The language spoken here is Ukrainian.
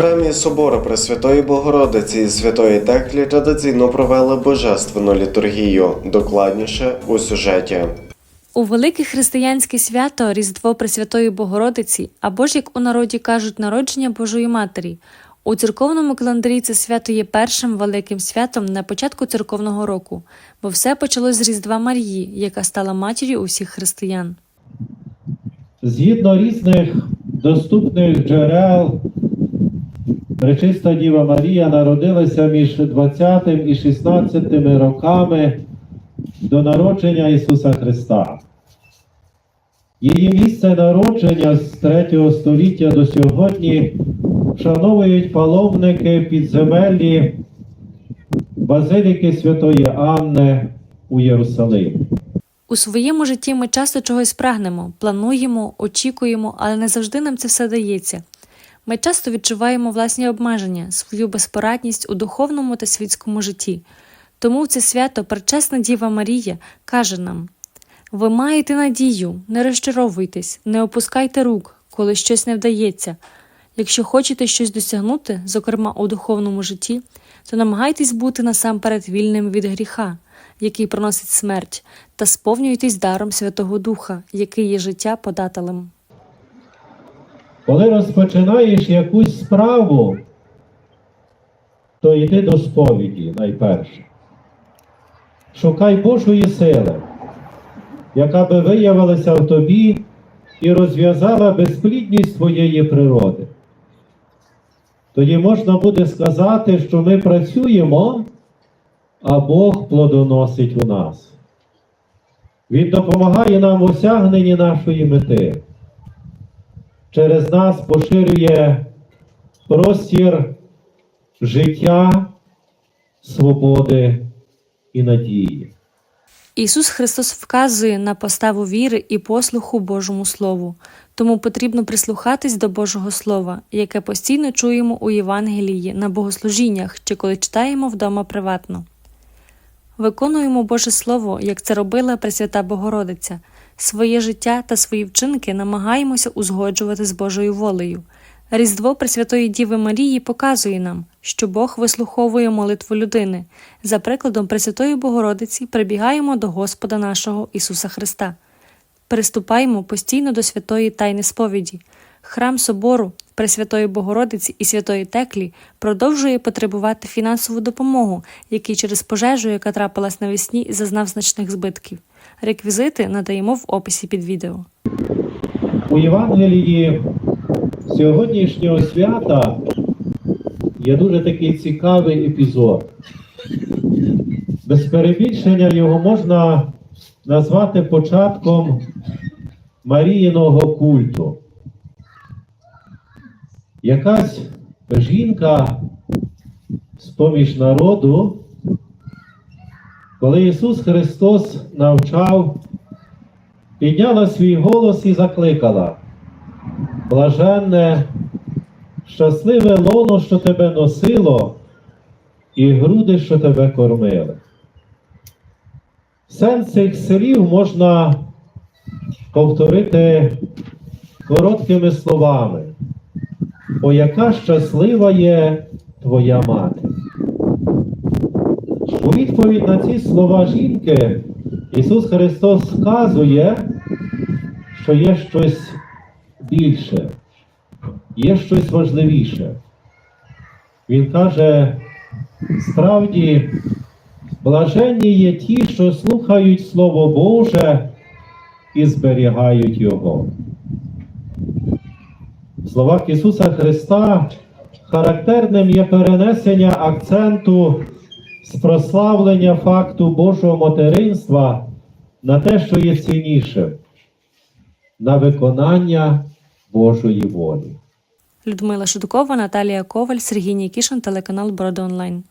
храмі собору Пресвятої Богородиці і Святої Теклі традиційно провели божественну літургію. Докладніше у сюжеті. У велике християнське свято Різдво Пресвятої Богородиці, або ж як у народі кажуть, народження Божої Матері. У церковному календарі це свято є першим великим святом на початку церковного року, бо все почалось з Різдва Марії, яка стала матір'ю усіх християн. Згідно різних доступних джерел, Пречиста Діва Марія народилася між 20 і 16 роками до народження Ісуса Христа. Її місце народження з 3 століття до сьогодні вшановують паломники підземеллі Базиліки Святої Анни у Єрусалимі. У своєму житті ми часто чогось прагнемо, плануємо, очікуємо, але не завжди нам це все дається. Ми часто відчуваємо власні обмеження, свою безпорадність у духовному та світському житті. Тому в це свято Пречесна Діва Марія каже нам: ви маєте надію, не розчаровуйтесь, не опускайте рук, коли щось не вдається. Якщо хочете щось досягнути, зокрема у духовному житті, то намагайтесь бути насамперед вільним від гріха, який приносить смерть, та сповнюйтесь даром Святого Духа, який є життя подателем. Коли розпочинаєш якусь справу, то йди до сповіді найперше. Шукай Божої сили, яка би виявилася в тобі і розв'язала безплідність твоєї природи. Тоді можна буде сказати, що ми працюємо, а Бог плодоносить у нас. Він допомагає нам в осягненні нашої мети через нас поширює простір життя, свободи і надії. Ісус Христос вказує на поставу віри і послуху Божому Слову, тому потрібно прислухатись до Божого Слова, яке постійно чуємо у Євангелії на богослужіннях чи коли читаємо вдома приватно. Виконуємо Боже Слово, як це робила Пресвята Богородиця. Своє життя та свої вчинки намагаємося узгоджувати з Божою волею. Різдво Пресвятої Діви Марії показує нам, що Бог вислуховує молитву людини. За прикладом Пресвятої Богородиці прибігаємо до Господа нашого Ісуса Христа. Приступаємо постійно до святої Тайни сповіді. Храм собору Пресвятої Богородиці і Святої Теклі продовжує потребувати фінансову допомогу, який через пожежу, яка трапилась навесні, зазнав значних збитків. Реквізити надаємо в описі під відео. У Євангелії сьогоднішнього свята є дуже такий цікавий епізод. Без перебільшення його можна назвати початком Маріїного культу. Якась жінка з-поміж народу, коли Ісус Христос навчав, підняла свій голос і закликала. Блаженне, щасливе лоно, що тебе носило, і груди, що тебе кормили. Сенс цих слів можна повторити короткими словами. О, яка щаслива є твоя мати. У відповідь на ці слова жінки Ісус Христос сказує, що є щось більше, є щось важливіше. Він каже, справді, блаженні є ті, що слухають Слово Боже і зберігають Його. Словах Ісуса Христа характерним є перенесення акценту з прославлення факту Божого материнства на те, що є ціннішим, на виконання Божої волі. Людмила Шудкова, Наталія Коваль, Сергій Нікішин, телеканал Броди Онлайн.